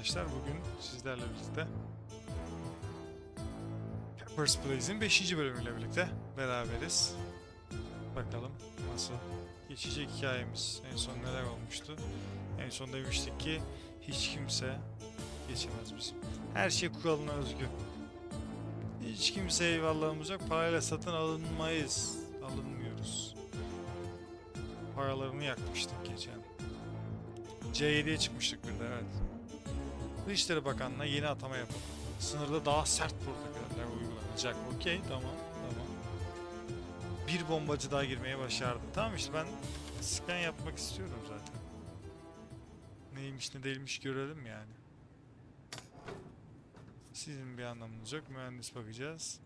arkadaşlar. Bugün sizlerle birlikte Peppers Plays'in 5. bölümüyle birlikte beraberiz. Bakalım nasıl geçecek hikayemiz. En son neler olmuştu? En son demiştik ki hiç kimse geçemez bizim. Her şey kuralına özgü. Hiç kimse eyvallahımız yok. Parayla satın alınmayız. Alınmıyoruz. Paralarını yakmıştık geçen. C7'ye çıkmıştık bir de evet. Dışişleri Bakanlığı'na yeni atama yapıldı. Sınırda daha sert protokoller uygulanacak. Okey tamam tamam. Bir bombacı daha girmeye başardı. Tamam işte ben scan yapmak istiyorum zaten. Neymiş ne değilmiş görelim yani. Sizin bir anlamınız yok. Mühendis bakacağız.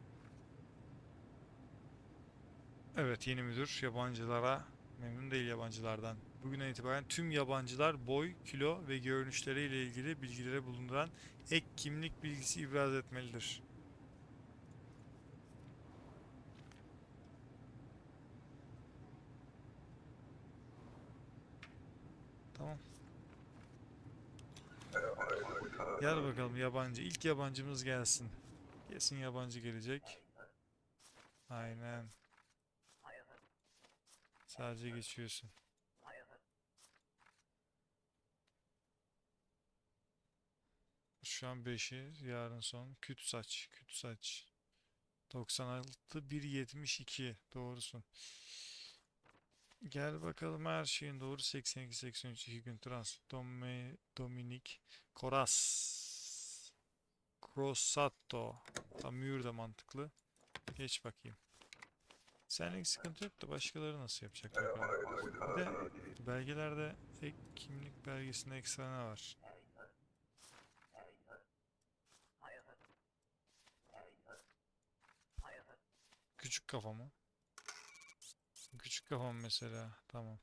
Evet yeni müdür yabancılara memnun değil yabancılardan. Bugünden itibaren tüm yabancılar boy, kilo ve görünüşleriyle ilgili bilgilere bulunduran ek kimlik bilgisi ibraz etmelidir. Tamam. Gel bakalım yabancı. İlk yabancımız gelsin. Kesin yabancı gelecek. Aynen. Sadece geçiyorsun. Şu an 5'i, yarın son. Küt saç, küt saç. 96, 1.72. Doğrusun. Gel bakalım her şeyin doğru. 82, 83, 2 gün trans. Dome, Dominik, Koras. Crossato. Tam mühür de mantıklı. Geç bakayım. Senlik sıkıntı yok da başkaları nasıl yapacak bakalım. Bir de belgelerde ek kimlik belgesinde ekstra ne var? Küçük kafa mı? Küçük kafam mesela. Tamam.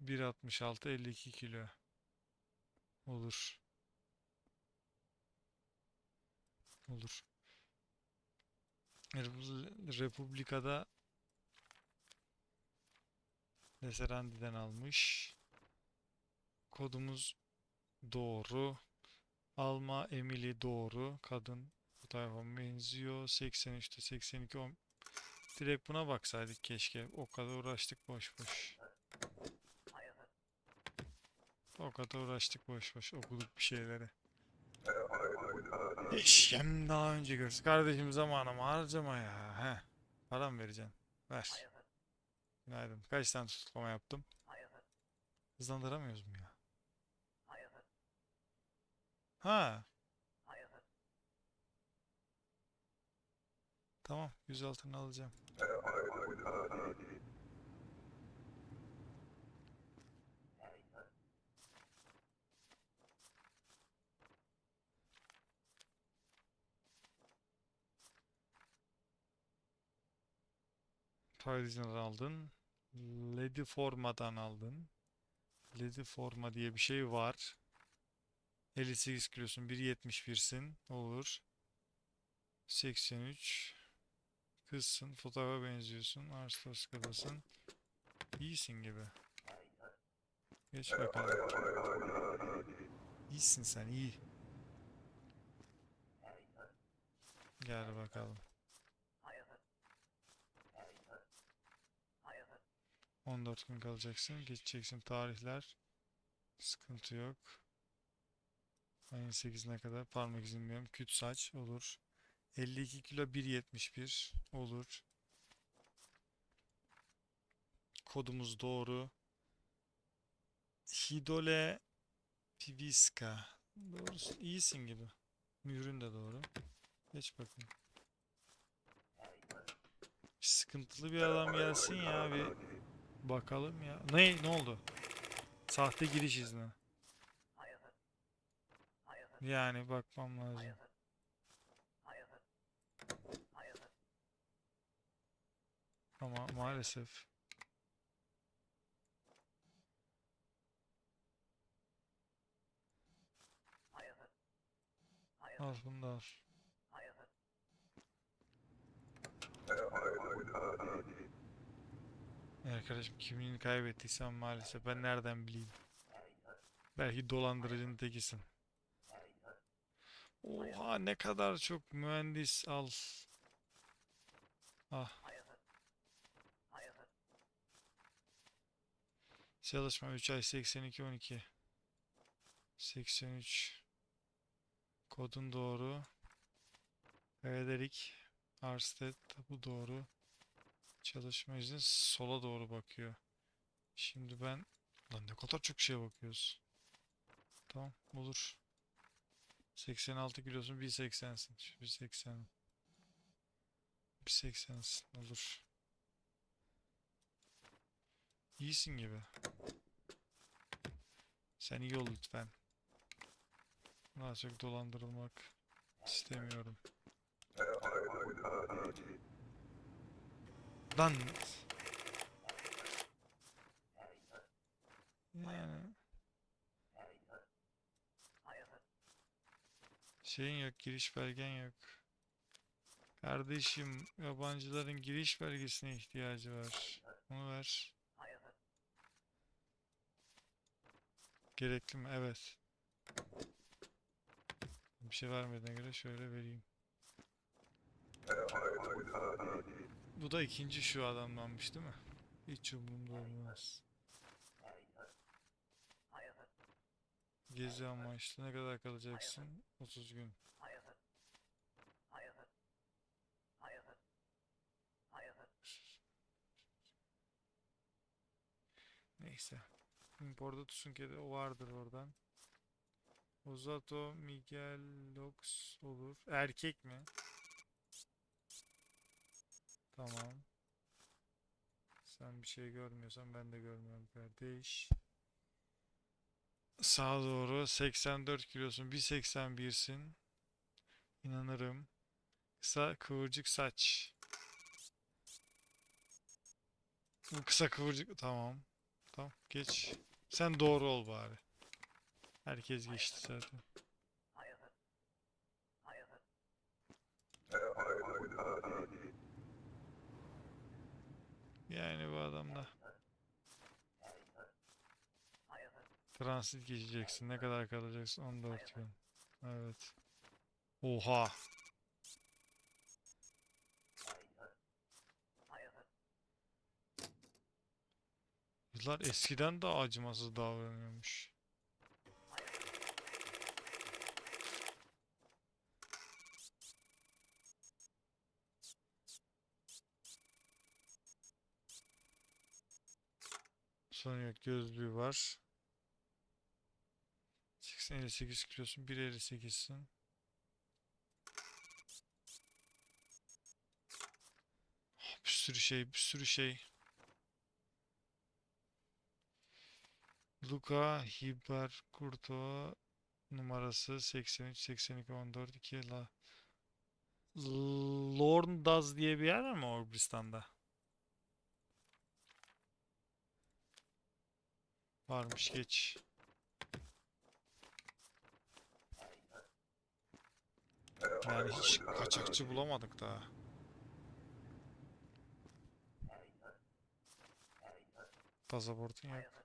1.66 52 kilo. Olur. Olur. Repu- Republika'da Leserandi'den almış. Kodumuz doğru. Alma Emily doğru. Kadın tarafa benziyor. 83'te 82 on- Direkt buna baksaydık keşke. O kadar uğraştık boş boş. O kadar uğraştık boş boş. Okuduk bir şeyleri. Eşkem daha önce görsün. Kardeşim zamanımı harcama ya. He. Param vereceksin. Ver. Günaydın. Kaç tane tutuklama yaptım? Hızlandıramıyoruz mu ya? Ha. Tamam. 106'ını alacağım. Paradise'den aldın. Lady Forma'dan aldın. Lady Forma diye bir şey var. 58 kilosun 1.71'sin. Olur. 83. Kızsın. Fotoğrafa benziyorsun. Arslos kadasın. İyisin gibi. Geç bakalım. İyisin sen iyi. Gel bakalım. 14 gün kalacaksın. Geçeceksin tarihler. Sıkıntı yok. Ayın 8'ine kadar parmak izin bilmiyorum. Küt saç olur. 52 kilo 1.71 olur. Kodumuz doğru. Hidole Piviska. Doğrusu iyisin gibi. Mührün de doğru. Geç bakayım. Sıkıntılı bir adam gelsin ya bir bakalım ya. Ne ne oldu? Sahte giriş izni. Yani bakmam lazım. Ama maalesef. Al bunu. Arkadaşım kimliğini kaybettiysen maalesef ben nereden bileyim. Belki dolandırıcının tekisin. Oha ne kadar çok mühendis al. Ah. Çalışma 3 ay 82 12. 83. Kodun doğru. Frederick Arstead bu doğru. Çalışma izni sola doğru bakıyor. Şimdi ben lan ne kadar çok şeye bakıyoruz. Tamam olur. 86 kilosun 1.80'sin. 1.80. 1.80'sin olur. İyisin gibi. Sen iyi ol lütfen. Daha çok dolandırılmak istemiyorum. Lan. Yani. Şeyin yok, giriş belgen yok. Kardeşim, yabancıların giriş belgesine ihtiyacı var. Onu ver. Gerekli mi? Evet. Bir şey vermediğine göre şöyle vereyim. Bu da ikinci şu adamlanmış değil mi? Hiç umurumda olmaz. Gezi amaçlı ne kadar kalacaksın? 30 gün. Neyse. Imporda Tsunke'de o vardır oradan. Ozato Miguel Lox olur. Erkek mi? Tamam. Sen bir şey görmüyorsan ben de görmüyorum kardeş. Sağa doğru 84 kilosun 1.81'sin. İnanırım. Kısa kıvırcık saç. Bu kısa kıvırcık tamam. Tamam geç. Sen doğru ol bari. Herkes geçti zaten. Yani bu adamla transit geçeceksin. Ne kadar kalacaksın? 14 gün. Evet. Oha. Yıllar eskiden daha acımasız davranıyormuş. Yok gözlüğü var. 58 kilosun 1.58'sin. Ah, Bir sürü şey bir sürü şey. Luka Hiber Kurto numarası 83 82 14 2 la Lorndaz diye bir yer var mı Orbristan'da? Varmış geç. Yani hiç kaçakçı bulamadık daha. Pasaportun yok.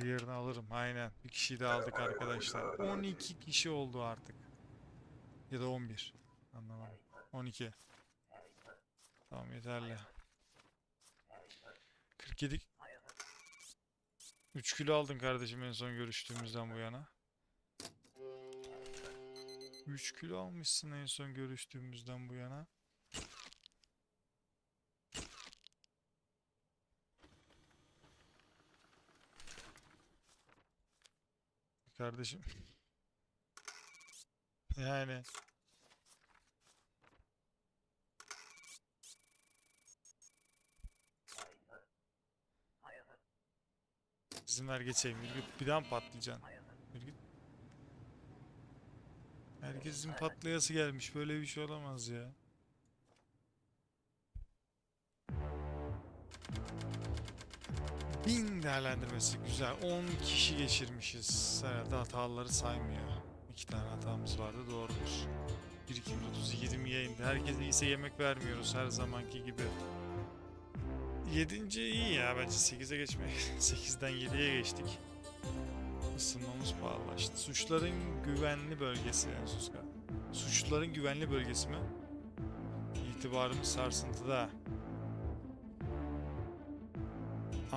Diğerini alırım. Aynen. Bir kişiyi de aldık arkadaşlar. 12 kişi oldu artık. Ya da 11. Anlamadım. 12. Tamam yeterli. 47 3 kilo aldın kardeşim en son görüştüğümüzden bu yana. 3 kilo almışsın en son görüştüğümüzden bu yana. Kardeşim. Yani. İzin ver geçeyim. Ürgüt bir daha mı patlayacaksın? Ürgüt. Herkesin patlayası gelmiş. Böyle bir şey olamaz ya. Bin değerlendirmesi güzel. 10 kişi geçirmişiz. Herhalde hataları saymıyor. iki tane hatamız vardı doğrudur. 1 2 30 20 yayında. Herkese iyiyse yemek vermiyoruz her zamanki gibi. 7. iyi ya bence 8'e geçmek. 8'den 7'ye geçtik. Isınmamız pahalılaştı. Suçların güvenli bölgesi yani Suska. Suçluların güvenli bölgesi mi? İtibarımız sarsıntıda.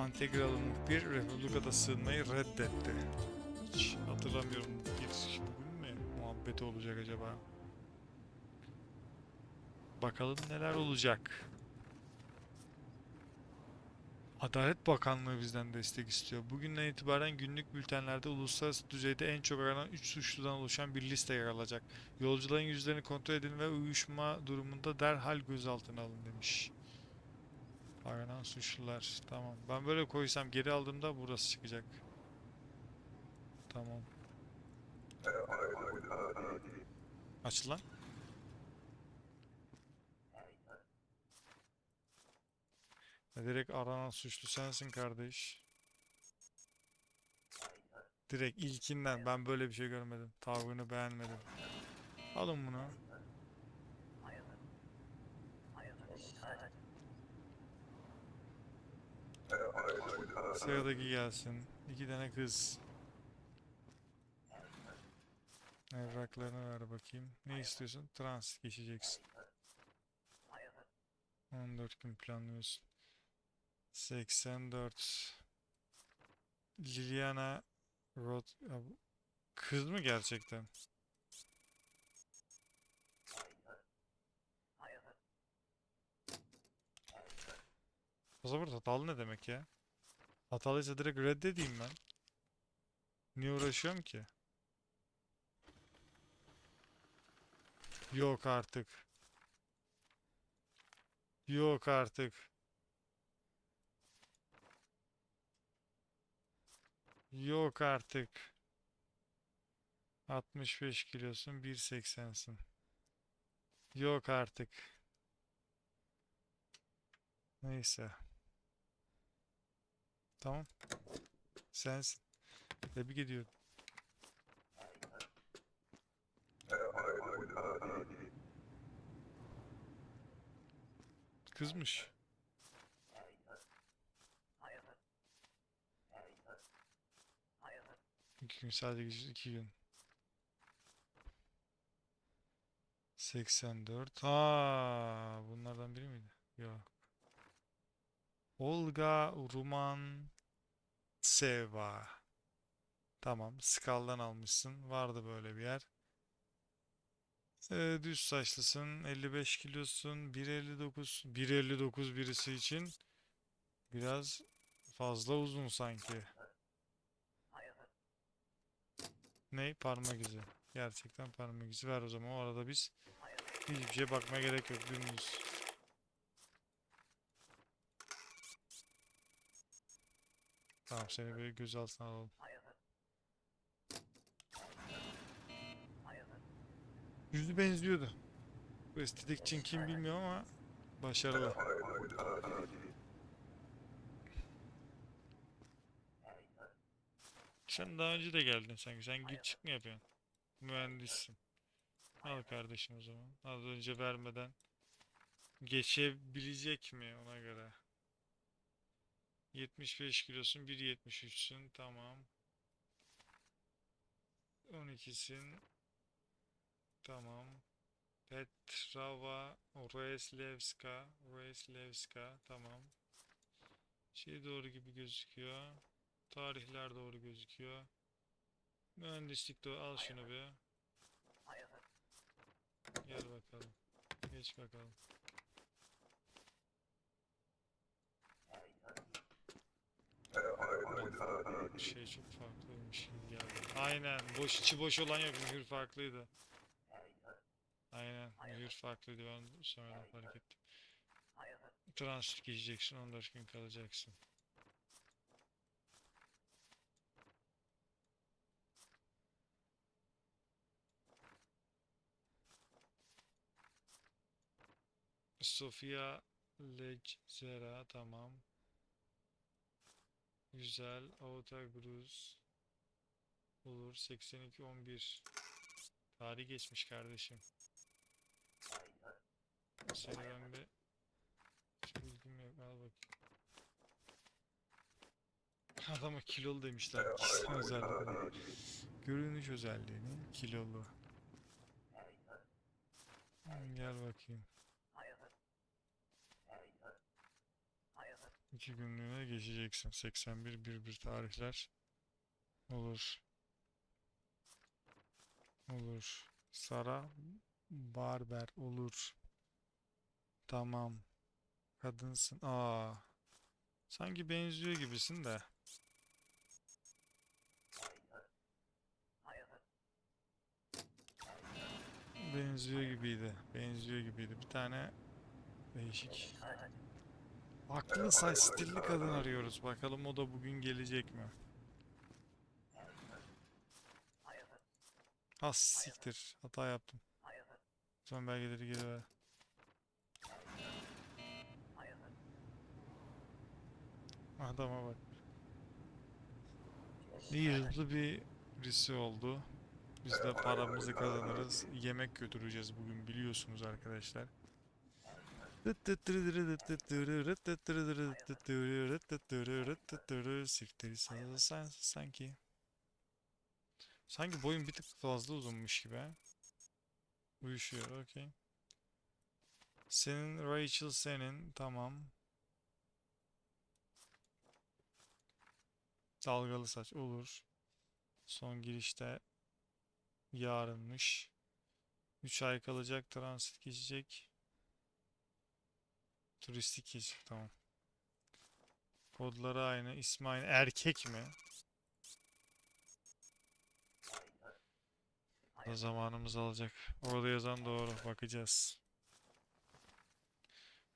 Antegral'ın bir Republika'da sığınmayı reddetti. Hiç hatırlamıyorum. Bir bugün mü muhabbeti olacak acaba? Bakalım neler olacak. Adalet Bakanlığı bizden destek istiyor. Bugünden itibaren günlük bültenlerde uluslararası düzeyde en çok aranan 3 suçludan oluşan bir liste yer alacak. Yolcuların yüzlerini kontrol edin ve uyuşma durumunda derhal gözaltına alın demiş. Aranan suçlular. Tamam. Ben böyle koysam geri aldığımda burası çıkacak. Tamam. Aç lan. Direkt aranan suçlu sensin kardeş. Direkt ilkinden ben böyle bir şey görmedim. Tavrını beğenmedim. Alın bunu. Sıradaki gelsin. İki tane kız. Evraklarını ver bakayım. Ne istiyorsun? Transit geçeceksin. 14 gün planlıyorsun. 84 Liliana Rod Kız mı gerçekten? Pasaport hatalı ne demek ya? Hatalıysa direkt reddedeyim ben. Niye uğraşıyorum ki? Yok artık. Yok artık. Yok artık. 65 kilosun 1.80'sin. Yok artık. Neyse. Tamam. Sensin. Tebrik ediyorum. Kızmış. İki gün sadece iki gün. 84. Aa, bunlardan biri miydi? Yok. Olga Rumanseva. Tamam. Skal'dan almışsın. Vardı böyle bir yer. Ee, düz saçlısın. 55 kilosun. 1.59. 1.59 birisi için biraz fazla uzun sanki. Ne? Parmak izi. Gerçekten parmak izi. Ver o zaman. O arada biz hiçbir şeye bakmaya gerek yok. Dümdüz. Tamam seni böyle gözaltına alalım. Yüzü benziyordu. Bu estetik için kim bilmiyorum ama başarılı. Sen daha önce de geldin sanki. Sen git çık mı yapıyorsun? Mühendissin. Al kardeşim o zaman. Az önce vermeden geçebilecek mi ona göre? 75 kilosun 1.73'sün tamam. 12'sin tamam. Petrava Roeslevska Roeslevska tamam. Şey doğru gibi gözüküyor. Tarihler doğru gözüküyor. Mühendislik de al şunu bir. Gel bakalım. Geç bakalım. Şey çok farklıymış gibi geldi. Aynen. Boş içi boş olan yok. Mühür farklıydı. Aynen. Mühür farklıydı. Ben sonradan fark ettim. Transit geçeceksin. 14 gün kalacaksın. Sofia Leczera tamam. Güzel. Autogruz olur. 82 11. Tarih geçmiş kardeşim. Seni ben bir... Hiç bilgim yok. Al bakayım. Adama kilolu demişler. Kişisel özellikleri. Görünüş özelliğini kilolu. Hmm, Gel bakayım. İki günlüğüne geçeceksin. 81 11 tarihler. Olur. Olur. Sara Barber olur. Tamam. Kadınsın. Aa. Sanki benziyor gibisin de. Benziyor gibiydi. Benziyor gibiydi. Bir tane değişik. Aklı say stilli kadın arıyoruz. Bakalım o da bugün gelecek mi? Ha siktir. Hata yaptım. Son belgeleri geri ver. Adama bak. Hızlı bir birisi oldu. Biz de paramızı kazanırız. Yemek götüreceğiz bugün biliyorsunuz arkadaşlar. Siktir sanki. Sanki boyun bir tık fazla uzunmuş gibi. Uyuşuyor okey. Senin Rachel senin tamam. Dalgalı saç olur. Son girişte yarınmış. 3 ay kalacak transit geçecek. Turistik geçecek tamam. Kodları aynı. ismi aynı. Erkek mi? Da zamanımız alacak. Orada yazan doğru. Bakacağız.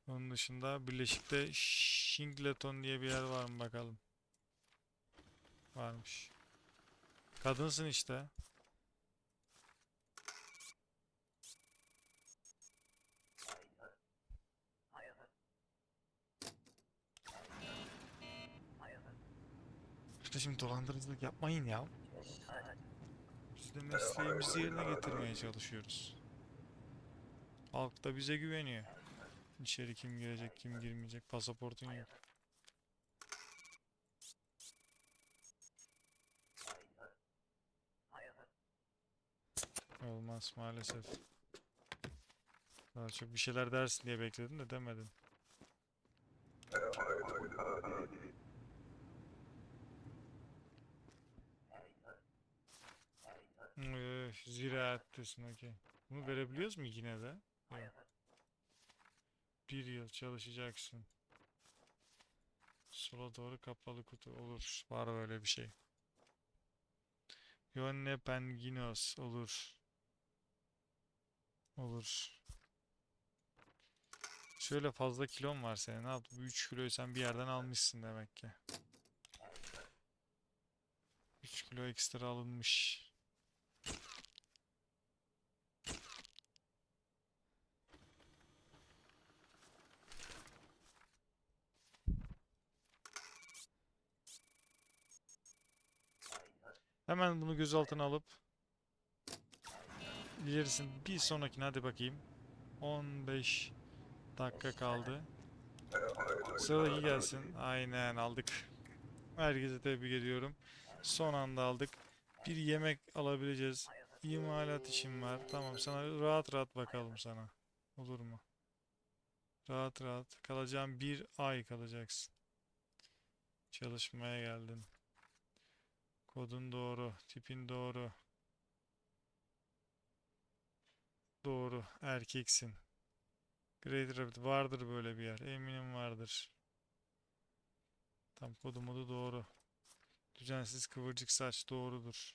Onun dışında Birleşik'te Shingleton diye bir yer var mı bakalım. Varmış. Kadınsın işte. İşte şimdi dolandırıcılık yapmayın ya. Biz de mesleğimizi yerine getirmeye çalışıyoruz. Halk da bize güveniyor. İçeri kim girecek, kim girmeyecek, pasaportun yok. Olmaz maalesef. Daha çok bir şeyler dersin diye bekledim de Üf, ziraattesin okey. Bunu verebiliyoruz mu yine de? Yok. Bir yıl çalışacaksın. Sola doğru kapalı kutu olur. Var böyle bir şey. Yonne Penginos olur. Olur. Şöyle fazla kilon var senin. Ne? Bu 3 kiloyu sen bir yerden almışsın demek ki. 3 kilo ekstra alınmış. Hemen bunu gözaltına alıp ilerisini bir sonrakine hadi bakayım. 15 dakika kaldı. Sıradaki gelsin. Aynen aldık. Herkese tebrik ediyorum. Son anda aldık. Bir yemek alabileceğiz. İmalat işim var. Tamam sana rahat rahat bakalım sana. Olur mu? Rahat rahat. Kalacağım bir ay kalacaksın. Çalışmaya geldin. Kodun doğru. Tipin doğru. Doğru. Erkeksin. Great Rabbit vardır böyle bir yer. Eminim vardır. Tam kodu modu doğru. Düzensiz kıvırcık saç doğrudur.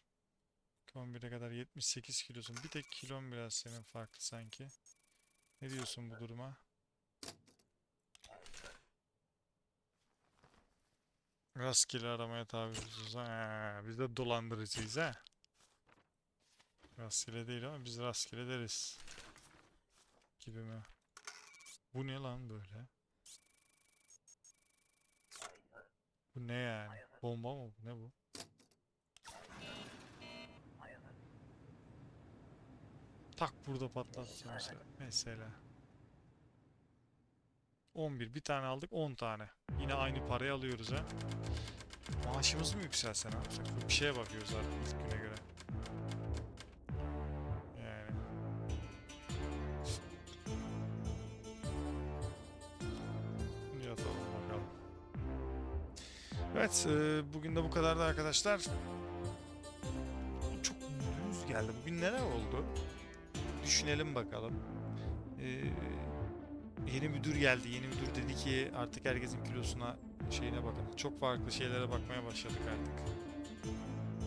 11'e kadar 78 kilosun. Bir tek kilon biraz senin farklı sanki. Ne diyorsun bu duruma? Rastgele aramaya tabiiz. Ha, biz de dolandırıcıyız ha. Rastgele değil ama biz rastgele deriz. Gibi mi? Bu ne lan böyle? Bu ne yani? Bomba mı? Ne bu? Tak burada patlatacağım mesela. Mesela. 11 bir tane aldık 10 tane. Yine aynı parayı alıyoruz ha. Maaşımız mı yükselsen abi? Bir şeye bakıyoruz artık güne göre. Yani. Yatalım bakalım. Evet, e, bugün de bu kadardı arkadaşlar. Çok düz geldi. Bugün neler oldu? Düşünelim bakalım. E, yeni müdür geldi. Yeni müdür dedi ki artık herkesin kilosuna şeyine bakın. Çok farklı şeylere bakmaya başladık artık.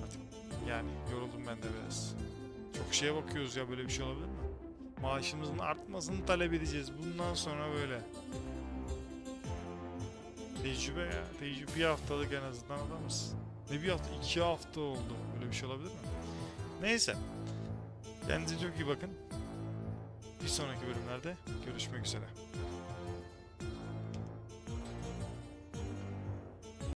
Artık yani yoruldum ben de biraz. Çok şeye bakıyoruz ya böyle bir şey olabilir mi? Maaşımızın artmasını talep edeceğiz. Bundan sonra böyle. Tecrübe ya. Tecrübe bir haftalık en azından adamız. Ne bir hafta? iki hafta oldu. Böyle bir şey olabilir mi? Neyse. Kendinize çok iyi bakın. Bir sonraki bölümlerde görüşmek üzere.